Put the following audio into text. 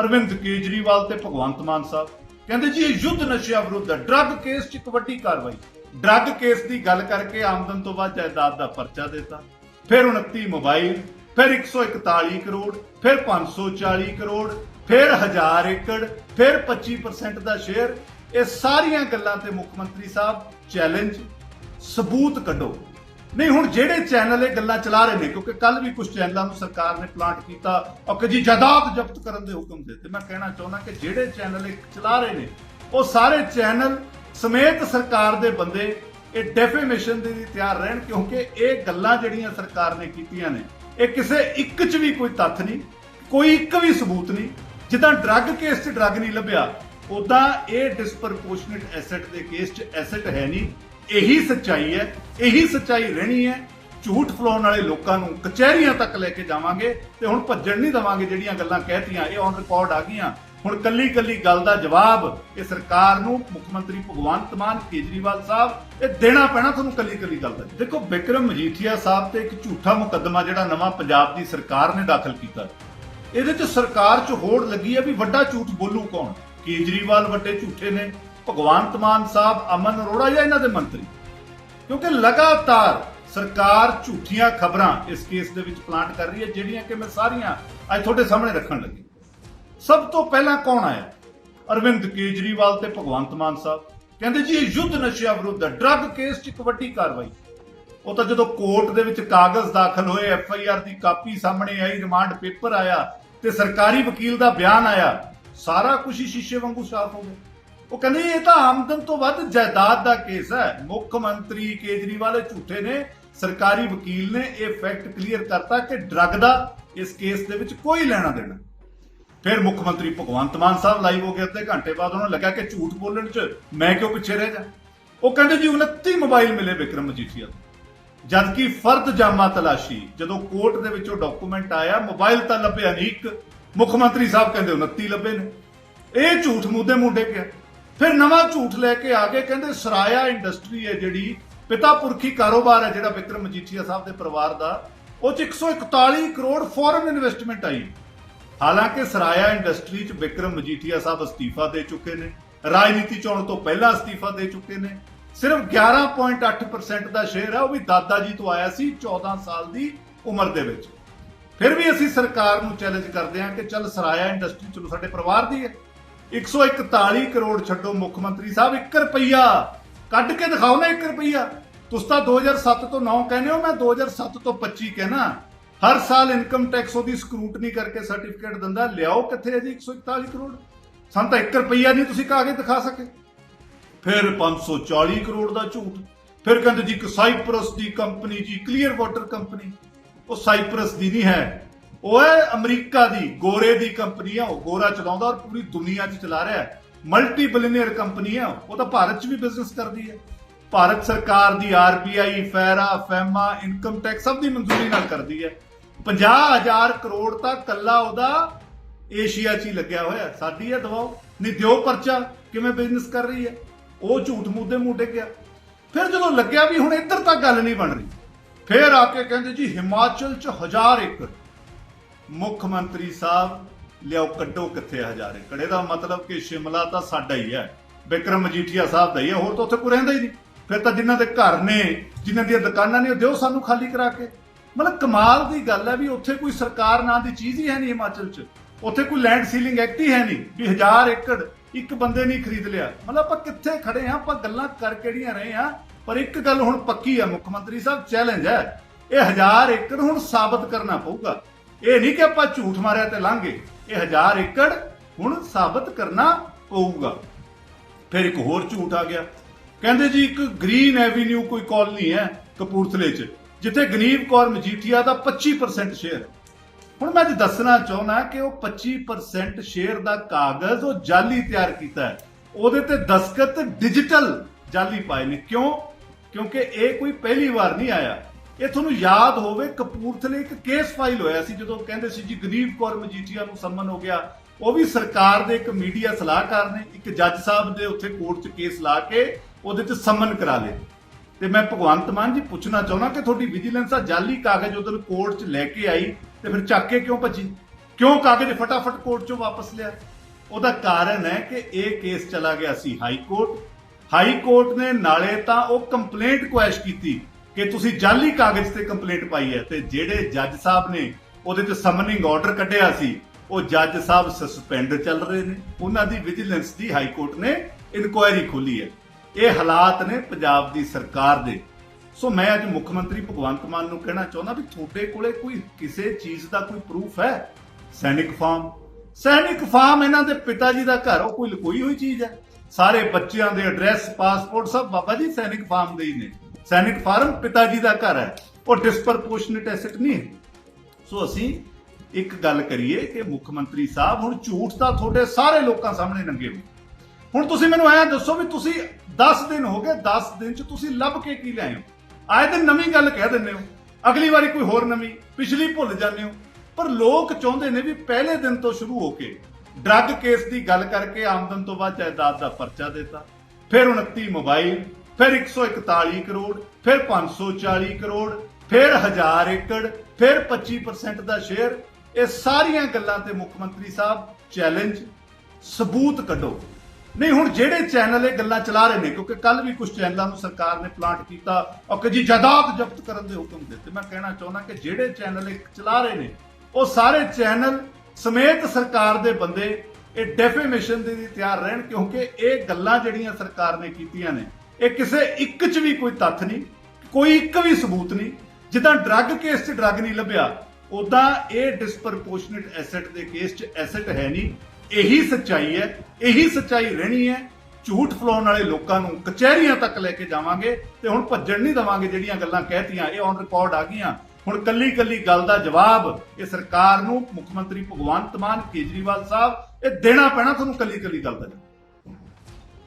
ਅਰਵਿੰਦ ਕੇਜਰੀਵਾਲ ਤੇ ਭਗਵੰਤ ਮਾਨ ਸਾਹਿਬ। ਕਹਿੰਦੇ ਜੀ, ਇਹ ਯੁੱਧ ਨਸ਼ਿਆਂ ਵਿਰੁੱਧ ਹੈ ਡਰੱਗ ਕੇਸ 'ਚ ਇੱਕ ਵੱਡੀ ਕਾਰਵਾਈ। ਡਰੱਗ ਕੇਸ ਦੀ ਗੱਲ ਕਰਕੇ ਆਮਦਨ ਤੋਂ ਬਾਅਦ ਜਾਇਦਾਦ ਦਾ ਪਰਚਾ ਦਿੱਤਾ। ਫਿਰ 29 ਮੋਬਾਈਲ, ਫਿਰ 141 ਕਰੋੜ, ਫਿਰ 540 ਕਰੋੜ, ਫਿਰ 1000 ਏਕੜ, ਫਿਰ 25% ਦਾ ਸ਼ੇਅਰ ਇਹ ਸਾਰੀਆਂ ਗੱਲਾਂ ਤੇ ਮੁੱਖ ਮੰਤਰੀ ਸਾਹਿਬ ਚੈਲੰਜ ਸਬੂਤ ਕੱਢੋ। ਨਹੀਂ, ਹੁਣ ਜਿਹੜੇ ਚੈਨਲ ਇਹ ਗੱਲਾਂ ਚਲਾ ਰਹੇ ਨੇ, ਕਿਉਂਕਿ ਕੱਲ ਵੀ ਕੁਝ ਚੈਨਲਾਂ ਨੂੰ ਸਰਕਾਰ ਨੇ ਪਲਾਂਟ ਕੀਤਾ, ਔਰ ਕਿ ਜੀ ਜਾਇਦਾਦ ਜ਼ਬਤ ਕਰਨ ਦੇ ਹੁਕਮ ਦਿੱਤੇ। ਮੈਂ ਕਹਿਣਾ ਚਾਹੁੰਦਾ ਕਿ ਜਿਹੜੇ ਚੈਨਲ ਇਹ ਚਲਾ ਰਹੇ ਨੇ, ਉਹ ਸਾਰੇ ਚੈਨਲ ਸਮੇਤ ਸਰਕਾਰ ਦੇ ਬੰਦੇ ਇਹ ਡੈਫੇਮੇਸ਼ਨ ਦੇ ਲਈ ਤਿਆਰ ਰਹਿਣ, ਕਿਉਂਕਿ ਇਹ ਗੱਲਾਂ ਜਿਹੜੀਆਂ ਸਰਕਾਰ ਨੇ ਕੀਤੀਆਂ ਨੇ, ਇਹ ਕਿਸੇ ਇੱਕ 'ਚ ਵੀ ਕੋਈ ਤੱਥ ਨਹੀਂ, ਕੋਈ ਇੱਕ ਵੀ ਸਬੂਤ ਨਹੀਂ। ਜਿੱਦਾਂ ਡਰੱਗ ਕੇਸ 'ਚ ਡਰੱਗ ਨਹੀਂ ਲੱਭਿਆ ਉਦਾਂ ਇਹ ਡਿਸਪਰਪੋਰਸ਼ਨੇਟ ਐਸੈਟ ਦੇ ਕੇਸ 'ਚ ਐਸੈਟ ਹੈ ਨਹੀਂ। ਇਹੀ ਸੱਚਾਈ ਹੈ, ਇਹੀ ਸੱਚਾਈ ਰਹਿਣੀ ਹੈ। ਝੂਠ ਫਲਾਉਣ ਵਾਲੇ ਲੋਕਾਂ ਨੂੰ ਕਚਹਿਰੀਆਂ ਤੱਕ ਲੈ ਕੇ ਜਾਵਾਂਗੇ ਤੇ ਹੁਣ ਭੱਜਣ ਨਹੀਂ ਦਵਾਂਗੇ ਜਿਹੜੀਆਂ ਗੱਲਾਂ ਕਹਿਤੀਆਂ, ਇਹ ਔਨ ਰਿਕਾਰਡ ਆ ਗਈਆਂ। ਹੁਣ ਕੱਲੀ ਕੱਲੀ ਗੱਲ ਦਾ ਜਵਾਬ ਇਹ ਸਰਕਾਰ ਨੂੰ, ਮੁੱਖ ਮੰਤਰੀ ਭਗਵੰਤ ਮਾਨ, ਕੇਜਰੀਵਾਲ ਸਾਹਿਬ, ਇਹ ਦੇਣਾ ਪੈਣਾ ਤੁਹਾਨੂੰ ਕੱਲੀ ਕੱਲੀ ਗੱਲ ਦਾ। ਦੇਖੋ ਵਿਕਰਮ ਮਜੀਠੀਆ ਸਾਹਿਬ ਤੇ ਇੱਕ ਝੂਠਾ ਮੁਕੱਦਮਾ ਜਿਹੜਾ ਨਵਾਂ ਪੰਜਾਬ ਦੀ ਸਰਕਾਰ ਨੇ ਦਾਖਲ ਕੀਤਾ। ਇਹਦੇ ਚ ਸਰਕਾਰ ਚ ਹੋੜ ਲੱਗੀ ਹੈ ਵੀ ਵੱਡਾ ਝੂਠ ਬੋਲੂ ਕੌਣ? ਕੇਜਰੀਵਾਲ ਵੱਡੇ ਝੂਠੇ ਨੇ। ਭਗਵੰਤ ਮਾਨ ਸਾਹਿਬ, ਅਮਨ ਅਰੋੜਾ ਜਾਂ ਇਹਨਾਂ ਦੇ ਮੰਤਰੀ? ਕਿਉਂਕਿ ਲਗਾਤਾਰ ਸਰਕਾਰ ਝੂਠੀਆਂ ਖਬਰਾਂ ਇਸ ਕੇਸ ਦੇ ਵਿੱਚ ਪਲਾਂਟ ਕਰ ਰਹੀ ਹੈ, ਜਿਹੜੀਆਂ ਕਿ ਮੈਂ ਸਾਰੀਆਂ ਅੱਜ ਤੁਹਾਡੇ ਸਾਹਮਣੇ ਰੱਖਣ ਲੱਗੀ। ਸਭ ਤੋਂ ਪਹਿਲਾਂ ਕੌਣ ਆਇਆ? ਅਰਵਿੰਦ ਕੇਜਰੀਵਾਲ ਤੇ ਭਗਵੰਤ ਮਾਨ ਸਾਹਿਬ। ਕਹਿੰਦੇ ਜੀ, ਇਹ ਯੁੱਧ ਨਸ਼ਿਆਂ ਵਿਰੁੱਧ ਡਰੱਗ ਕੇਸ 'ਚ ਇੱਕ ਵੱਡੀ ਕਾਰਵਾਈ। ਉਹ ਤਾਂ ਜਦੋਂ ਕੋਰਟ ਦੇ ਵਿੱਚ ਕਾਗਜ਼ ਦਾਖਲ ਹੋਏ, ਐਫ ਆਈ ਆਰ ਦੀ ਕਾਪੀ ਸਾਹਮਣੇ ਆਈ, ਰਿਮਾਂਡ ਪੇਪਰ ਆਇਆ ਤੇ ਸਰਕਾਰੀ ਵਕੀਲ ਦਾ ਬਿਆਨ ਆਇਆ, ਸਾਰਾ ਕੁਝ ਹੀ ਸ਼ੀਸ਼ੇ ਵਾਂਗੂ ਸਾਫ਼ ਹੋ ਗਿਆ। ਉਹ ਕਹਿੰਦੇ ਇਹ ਤਾਂ ਆਮਦਨ ਤੋਂ ਵੱਧ ਜਾਇਦਾਦ ਦਾ ਕੇਸ ਹੈ। ਮੁੱਖ ਮੰਤਰੀ ਕੇਜਰੀਵਾਲ ਝੂਠੇ ਨੇ। ਸਰਕਾਰੀ ਵਕੀਲ ਨੇ ਇਹ ਫੈਕਟ ਕਲੀਅਰ ਕਰਤਾ ਕਿ ਡਰੱਗ ਦਾ ਇਸ ਕੇਸ ਦੇ ਵਿੱਚ ਕੋਈ ਲੈਣਾ ਦੇਣਾ। ਫਿਰ ਮੁੱਖ ਮੰਤਰੀ ਭਗਵੰਤ ਮਾਨ ਸਾਹਿਬ ਲਾਈਵ ਹੋ ਗਏ ਅੱਧੇ ਘੰਟੇ ਬਾਅਦ ਉਹਨਾਂ ਨੂੰ ਲੱਗਾ ਕਿ ਝੂਠ ਬੋਲਣ 'ਚ ਮੈਂ ਕਿਉਂ ਪਿੱਛੇ ਰਹਿ ਜਾ? ਉਹ ਕਹਿੰਦੇ ਜੀ 29 ਮੋਬਾਈਲ ਮਿਲੇ ਵਿਕਰਮ ਮਜੀਠੀਆ ਤੋਂ। ਜਦ ਫਰਦ ਜਾਮਾ ਤਲਾਸ਼ੀ, ਜਦੋਂ ਕੋਰਟ ਦੇ ਵਿੱਚੋਂ ਡਾਕੂਮੈਂਟ ਆਇਆ, ਮੋਬਾਈਲ ਤਾਂ ਲੱਭਿਆ ਨਹੀਂ ਇੱਕ। ਮੁੱਖ ਮੰਤਰੀ ਸਾਹਿਬ ਕਹਿੰਦੇ 29 ਲੱਭੇ ਨੇ। ਇਹ ਝੂਠ ਮੁੱਦੇ ਮੁੰਡੇ ਗਿਆ ਫਿਰ ਨਵਾਂ ਝੂਠ ਲੈ ਕੇ ਆ ਕੇ ਕਹਿੰਦੇ ਸਰਾਇਆ ਇੰਡਸਟਰੀ ਹੈ ਜਿਹੜੀ, ਪਿਤਾ ਪੁਰਖੀ ਕਾਰੋਬਾਰ ਹੈ ਜਿਹੜਾ ਵਿਕਰਮ ਮਜੀਠੀਆ ਸਾਹਿਬ ਦੇ ਪਰਿਵਾਰ ਦਾ, ਉਹ ਚ 141 ਕਰੋੜ ਫੋਰਨ ਇਨਵੈਸਟਮੈਂਟ ਆਈ। ਹਾਲਾਂਕਿ ਸਰਾਇਆ ਇੰਡਸਟਰੀ 'ਚ ਵਿਕਰਮ ਮਜੀਠੀਆ ਸਾਹਿਬ ਅਸਤੀਫਾ ਦੇ ਚੁੱਕੇ ਨੇ, ਰਾਜਨੀਤੀ ਚੋਣ ਤੋਂ ਪਹਿਲਾਂ ਅਸਤੀਫਾ ਦੇ ਚੁੱਕੇ ਨੇ, ਸਿਰਫ 11.8% ਦਾ ਸ਼ੇਅਰ ਹੈ ਉਹ ਵੀ ਦਾਦਾ ਜੀ ਤੋਂ ਆਇਆ ਸੀ 14 ਸਾਲ ਦੀ ਉਮਰ ਦੇ ਵਿੱਚ। ਫਿਰ ਵੀ ਅਸੀਂ ਸਰਕਾਰ ਨੂੰ ਚੈਲੰਜ ਕਰਦੇ ਹਾਂ ਕਿ ਚੱਲ ਸਰਾਇਆ ਇੰਡਸਟਰੀ ਚਲੋ ਸਾਡੇ ਪਰਿਵਾਰ ਦੀ ਹੈ। 141 ਕਰੋੜ ਛੱਡੋ ਮੁੱਖ ਮੰਤਰੀ ਸਾਹਿਬ 1 ਰੁਪਈਆ। ਕੱਢ ਕੇ ਦਿਖਾਓ ਨਾ 1 ਰੁਪਈਆ। ਤੁਸੀਂ ਤਾਂ 2007 ਤੋਂ 9 ਕਹਿੰਦੇ ਹੋ, ਮੈਂ 2007 ਤੋਂ 25 ਕਹਿਣਾ। ਹਰ ਸਾਲ ਇਨਕਮ ਟੈਕਸ ਉਹਦੀ ਸਕਰੂਟਨੀ ਕਰਕੇ ਸਰਟੀਫਿਕੇਟ ਦਿੰਦਾ, ਲਿਆਓ ਕਿੱਥੇ ਹੈ ਜੀ 141 ਕਰੋੜ? ਸਾਨੂੰ ਤਾਂ 1 ਰੁਪਈਆ ਨਹੀਂ ਤੁਸੀਂ ਕਾਗਜ਼ ਦਿਖਾ ਸਕੇ। ਫਿਰ 540 ਕਰੋੜ ਦਾ ਝੂਠ। ਫਿਰ ਕਹਿੰਦੇ ਜੀ ਕਿ ਸਾਈਪਰਸ ਦੀ ਕੰਪਨੀ ਜੀ ਕਲੀਅਰ ਵਾਟਰ ਕੰਪਨੀ। ਉਹ ਸਾਈਪਰਸ ਦੀ ਨਹੀਂ ਹੈ। ਉਹ ਹੈ ਅਮਰੀਕਾ ਦੀ, ਗੋਰੇ ਦੀ ਕੰਪਨੀ ਆ, ਉਹ ਗੋਰਾ ਚਲਾਉਂਦਾ ਔਰ ਪੂਰੀ ਦੁਨੀਆ 'ਚ ਚਲਾ ਰਿਹਾ ਹੈ। ਮਲਟੀ ਬਿਲੀਅਨਰ ਕੰਪਨੀ ਆ, ਉਹ ਤਾਂ ਭਾਰਤ 'ਚ ਵੀ ਬਿਜ਼ਨਸ ਕਰਦੀ ਹੈ। ਭਾਰਤ ਸਰਕਾਰ ਦੀ RBI FERA, FEMA income tax ਸਭ ਦੀ ਮਨਜ਼ੂਰੀ ਨਾਲ ਕਰਦੀ ਹੈ। 50000 ਕਰੋੜ ਤਾਂ ਕੱਲਾ ਉਹਦਾ ਏਸ਼ੀਆ 'ਚ ਹੀ ਲੱਗਿਆ ਹੋਇਆ। ਸਾਡੀ ਹੈ ਦਵਾਓ। ਨਹੀਂ, ਦਿਓ ਪਰਚਾ, ਕਿਵੇਂ ਬਿਜ਼ਨਸ ਕਰ ਰਹੀ ਹੈ? ਉਹ ਝੂਠ ਮੁੱਦੇ ਮੂਡੇ ਗਿਆ ਫਿਰ ਜਦੋਂ ਲੱਗਿਆ ਵੀ ਹੁਣ ਇੱਧਰ ਤੱਕ ਗੱਲ ਨਹੀਂ ਬਣ ਰਹੀ, ਫਿਰ ਆ ਕੇ ਕਹਿੰਦੇ ਜੀ ਹਿਮਾਚਲ 'ਚ ਹਜ਼ਾਰ ਏਕੜ। ਮੁੱਖ ਮੰਤਰੀ ਸਾਹਿਬ, ਲਿਆਓ ਕੱਢੋ ਕਿੱਥੇ ਹਜ਼ਾਰ। ਏਕੜ ਇਹਦਾ ਮਤਲਬ ਕਿ ਸ਼ਿਮਲਾ ਤਾਂ ਸਾਡਾ ਹੀ ਹੈ। ਵਿਕਰਮ ਮਜੀਠੀਆ ਸਾਹਿਬ ਦਾ ਹੀ ਹੈ, ਹੋਰ ਤਾਂ ਉੱਥੇ ਕੋਈ ਰਹਿੰਦਾ ਹੀ ਨਹੀਂ। ਫਿਰ ਤਾਂ ਜਿਨ੍ਹਾਂ ਦੇ ਘਰ ਨੇ, ਜਿਨ੍ਹਾਂ ਦੀਆਂ ਦੁਕਾਨਾਂ ਨੇ, ਉਹ ਦਿਓ ਸਾਨੂੰ ਖਾਲੀ ਕਰਾ ਕੇ। ਮਤਲਬ ਕਮਾਲ ਦੀ ਗੱਲ ਹੈ ਵੀ ਉੱਥੇ ਕੋਈ ਸਰਕਾਰ ਨਾਂ ਦੀ ਚੀਜ਼ ਹੀ ਹੈ ਨਹੀਂ ਹਿਮਾਚਲ 'ਚ। ਉੱਥੇ ਕੋਈ ਲੈਂਡ ਸੀਲਿੰਗ ਐਕਟ ਹੀ ਹੈ ਨਹੀਂ ਵੀ ਹਜ਼ਾਰ ਏਕੜ ਇੱਕ ਬੰਦੇ ਨਹੀਂ ਖਰੀਦ ਲਿਆ। ਮਤਲਬ ਆਪਾਂ ਕਿੱਥੇ ਖੜੇ ਆ ਆਪਾਂ ਗੱਲਾਂ ਕਰ ਕਿਹੜੀਆਂ ਰਹੇ ਆ ਪਰ ਇੱਕ ਗੱਲ ਹੁਣ ਪੱਕੀ ਆ ਮੁੱਖ ਮੰਤਰੀ ਸਾਹਿਬ ਚੈਲੰਜ ਹੈ। ਇਹ ਹਜ਼ਾਰ ਏਕੜ ਹੁਣ ਸਾਬਤ ਕਰਨਾ ਪਊਗਾ। ਇਹ ਨਹੀਂ ਕਿ ਆਪਾਂ ਝੂਠ ਮਾਰਿਆ ਤੇ ਲਾਂਗੇ ਇਹ ਹਜ਼ਾਰ ਏਕੜ ਹੁਣ ਸਾਬਤ ਕਰਨਾ ਪਊਗਾ। ਫਿਰ ਇੱਕ ਹੋਰ ਝੂਠ ਆ ਗਿਆ। ਕਹਿੰਦੇ ਜੀ, ਇੱਕ ਗ੍ਰੀਨ ਐਵੀਨਿਊ ਕੋਈ ਕਾਲਨੀ ਹੈ ਕਪੂਰਥਲੇ 'ਚ, ਜਿੱਥੇ ਗਨੀਬ ਕੌਰ ਮਜੀਠੀਆ ਦਾ 25% ਸ਼ੇਅਰ ਹੁਣ ਮੈਂ ਅੱਜ ਦੱਸਣਾ ਚਾਹੁੰਦਾ ਕਿ ਉਹ 25% ਸ਼ੇਅਰ ਦਾ ਕਾਗਜ਼ ਉਹ ਜਾਲੀ ਤਿਆਰ ਕੀਤਾ ਹੈ। ਉਹਦੇ ਤੇ ਦਸਖਤ ਡਿਜੀਟਲ ਜਾਲੀ ਪਾਏ ਨੇ। ਕਿਉਂ? ਕਿਉਂਕਿ ਇਹ ਕੋਈ ਪਹਿਲੀ ਵਾਰ ਨਹੀਂ ਆਇਆ। ਇਹ ਤੁਹਾਨੂੰ ਯਾਦ ਹੋਵੇ, ਕਪੂਰਥਲੇ ਇੱਕ ਕੇਸ ਫਾਈਲ ਹੋਇਆ ਸੀ, ਜਦੋਂ ਕਹਿੰਦੇ ਸੀ ਜੀ, ਗਰੀਬ ਕੌਰ ਮਜੀਠੀਆ ਨੂੰ ਸੰਮਨ ਹੋ ਗਿਆ। ਉਹ ਵੀ ਸਰਕਾਰ ਦੇ ਇੱਕ ਮੀਡੀਆ ਸਲਾਹਕਾਰ ਨੇ, ਇੱਕ ਜੱਜ ਸਾਹਿਬ ਦੇ ਉੱਥੇ ਕੋਰਟ 'ਚ ਕੇਸ ਲਾ ਕੇ ਉਹਦੇ 'ਚ ਸੰਮਨ ਕਰਾ ਲਏ ਤੇ ਮੈਂ ਭਗਵੰਤ ਮਾਨ ਜੀ, ਪੁੱਛਣਾ ਚਾਹੁੰਦਾ ਕਿ ਤੁਹਾਡੀ ਵਿਜੀਲੈਂਸ ਆ ਜਾਲੀ ਕਾਗਜ਼ ਉਧਰ ਕੋਰਟ 'ਚ ਲੈ ਕੇ ਆਈ ਤੇ ਫਿਰ ਚੱਕ ਕੇ ਕਿਉਂ ਭੱਜੀ? ਕਿਉਂ ਕਾਗਜ਼ ਫਟਾਫਟ ਕੋਰਟ ਚੋਂ ਵਾਪਸ ਲਿਆ? ਉਹਦਾ ਕਾਰਨ ਹੈ ਕਿ ਇਹ ਕੇਸ ਚਲਾ ਗਿਆ ਸੀ ਹਾਈ ਕੋਰਟ ਹਾਈ ਕੋਰਟ ਨੇ ਨਾਲੇ ਤਾਂ ਉਹ ਕੰਪਲੇਂਟ ਕੁਐਸ਼ ਕੀਤੀ। ਕਿ ਤੁਸੀਂ ਜਾਲੀ ਕਾਗਜ਼ ਤੇ ਕੰਪਲੇਂਟ ਪਾਈ ਹੈ ਤੇ ਜਿਹੜੇ ਜੱਜ ਸਾਹਿਬ ਨੇ ਉਹਦੇ ਤੇ ਸਮਨਿੰਗ ਆਰਡਰ ਕੱਢਿਆ ਸੀ, ਉਹ ਜੱਜ ਸਾਹਿਬ ਸਸਪੈਂਡ ਚੱਲ ਰਹੇ ਨੇ। ਉਹਨਾਂ ਦੀ ਵਿਜੀਲੈਂਸ ਦੀ ਹਾਈ ਕੋਰਟ ਨੇ ਇਨਕੁਆਇਰੀ ਖੋਲੀ ਹੈ। ਇਹ ਹਾਲਾਤ ਨੇ ਪੰਜਾਬ ਦੀ ਸਰਕਾਰ ਦੇ। ਸੋ ਮੈਂ ਅੱਜ ਮੁੱਖ ਮੰਤਰੀ ਭਗਵੰਤ ਮਾਨ ਨੂੰ ਕਹਿਣਾ ਚਾਹੁੰਦਾ ਵੀ ਤੁਹਾਡੇ ਕੋਲੇ ਕੋਈ ਕਿਸੇ ਚੀਜ਼ ਦਾ ਕੋਈ ਪ੍ਰੂਫ ਹੈ? ਸੈਨਿਕ ਫਾਰਮ। ਸੈਨਿਕ ਫਾਰਮ ਇਹਨਾਂ ਦੇ ਪਿਤਾ ਜੀ ਦਾ ਘਰ, ਉਹ ਕੋਈ ਲਕੋਈ ਹੋਈ ਚੀਜ਼ ਹੈ? ਸਾਰੇ ਬੱਚਿਆਂ ਦੇ ਐਡਰੈਸ ਪਾਸਪੋਰਟ ਸਭ ਬਾਬਾ ਜੀ ਸੈਨਿਕ ਫਾਰਮ ਦੇ ਹੀ ਨੇ। ਸੈਨਿਕ ਫਾਰਮ ਪਿਤਾ ਜੀ ਦਾ ਘਰ ਹੈ। ਉਹ ਡਿਸਪਰਪੋਰਸ਼ਨੇਟ ਐਸੈਟ ਨਹੀਂ ਹੈ। ਸੋ ਅਸੀਂ ਇੱਕ ਗੱਲ ਕਰੀਏ ਕਿ ਮੁੱਖ ਮੰਤਰੀ ਸਾਹਿਬ ਹੁਣ ਝੂਠ ਤਾਂ ਤੁਹਾਡੇ ਸਾਰੇ ਲੋਕਾਂ ਸਾਹਮਣੇ ਨੰਗੇ ਹੋ ਹੁਣ ਤੁਸੀਂ ਮੈਨੂੰ ਐਂ ਦੱਸੋ ਵੀ ਤੁਸੀਂ 10 ਦਿਨ ਹੋ ਗਏ 10 ਦਿਨ ਚ ਤੁਸੀਂ ਲੱਭ ਕੇ ਕੀ ਲਿਆਏ ਹੋ? ਆਏ ਦਿਨ ਨਵੀਂ ਗੱਲ ਕਹਿ ਦਿੰਦੇ ਹੋ। ਅਗਲੀ ਵਾਰੀ ਕੋਈ ਹੋਰ ਨਵੀਂ, ਪਿਛਲੀ ਭੁੱਲ ਜਾਂਦੇ ਹੋ। ਪਰ ਲੋਕ ਚਾਹੁੰਦੇ ਨੇ ਵੀ ਪਹਿਲੇ ਦਿਨ ਤੋਂ ਸ਼ੁਰੂ ਹੋ ਕੇ ਡਰੱਗ ਕੇਸ ਦੀ ਗੱਲ ਕਰਕੇ ਆਮਦਨ ਤੋਂ ਬਾਅਦ ਜਾਇਦਾਦ ਦਾ ਪਰਚਾ ਦਿੱਤਾ। ਫਿਰ 29 ਮੋਬਾਈਲ ਫਿਰ 141 ਕਰੋੜ, ਫਿਰ 540 ਕਰੋੜ, ਫਿਰ 1000 ਏਕੜ, ਫਿਰ 25% ਦਾ ਸ਼ੇਅਰ ਇਹ ਸਾਰੀਆਂ ਗੱਲਾਂ ਤੇ ਮੁੱਖ ਮੰਤਰੀ ਸਾਹਿਬ ਚੈਲੰਜ ਸਬੂਤ ਕੱਢੋ। ਨਹੀਂ, ਹੁਣ ਜਿਹੜੇ ਚੈਨਲ ਇਹ ਗੱਲਾਂ ਚਲਾ ਰਹੇ ਨੇ, ਕਿਉਂਕਿ ਕੱਲ ਵੀ ਕੁਝ ਚੈਨਲਾਂ ਨੂੰ ਸਰਕਾਰ ਨੇ ਪਲਾਂਟ ਕੀਤਾ ਔਰ ਕਿ ਜੀ ਜਾਇਦਾਦ ਜ਼ਬਤ ਕਰਨ ਦੇ ਹੁਕਮ ਦਿੱਤੇ। ਮੈਂ ਕਹਿਣਾ ਚਾਹੁੰਦਾ ਕਿ ਜਿਹੜੇ ਚੈਨਲ ਇਹ ਚਲਾ ਰਹੇ ਨੇ, ਉਹ ਸਾਰੇ ਚੈਨਲ ਸਮੇਤ ਸਰਕਾਰ ਦੇ ਬੰਦੇ ਇਹ ਡੈਫੇਮੇਸ਼ਨ ਦੇ ਲਈ ਤਿਆਰ ਰਹਿਣ, ਕਿਉਂਕਿ ਇਹ ਗੱਲਾਂ ਜਿਹੜੀਆਂ ਸਰਕਾਰ ਨੇ ਕੀਤੀਆਂ ਨੇ ਇਹ ਕਿਸੇ ਇੱਕ 'ਚ ਵੀ ਕੋਈ ਤੱਥ ਨਹੀਂ, ਕੋਈ ਇੱਕ ਵੀ ਸਬੂਤ ਨਹੀਂ। ਜਿੱਦਾਂ ਡਰੱਗ ਕੇਸ 'ਚ ਡਰੱਗ ਨਹੀਂ ਲੱਭਿਆ ਉਦਾਂ ਇਹ ਡਿਸਪਰਪੋਰਸ਼ਨੇਟ ਐਸੈਟ ਦੇ ਕੇਸ 'ਚ ਐਸੈਟ ਹੈ ਨਹੀਂ। ਇਹੀ ਸੱਚਾਈ ਹੈ, ਇਹੀ ਸੱਚਾਈ ਰਹਿਣੀ ਹੈ। ਝੂਠ ਫਲਾਉਣ ਵਾਲੇ ਲੋਕਾਂ ਨੂੰ ਕਚਹਿਰੀਆਂ ਤੱਕ ਲੈ ਕੇ ਜਾਵਾਂਗੇ ਤੇ ਹੁਣ ਭੱਜਣ ਨਹੀਂ ਦਵਾਂਗੇ ਜਿਹੜੀਆਂ ਗੱਲਾਂ ਕਹਿਤੀਆਂ, ਇਹ ਔਨ ਰਿਕਾਰਡ ਆ ਗਈਆਂ। ਹੁਣ ਕੱਲੀ ਕੱਲੀ ਗੱਲ ਦਾ ਜਵਾਬ ਇਹ ਸਰਕਾਰ ਨੂੰ, ਮੁੱਖ ਮੰਤਰੀ ਭਗਵੰਤ ਮਾਨ ਕੇਜਰੀਵਾਲ ਸਾਹਿਬ, ਇਹ ਦੇਣਾ ਪੈਣਾ ਤੁਹਾਨੂੰ ਕੱਲੀ ਕੱਲੀ ਗੱਲ ਦਾ ਜਵਾਬ।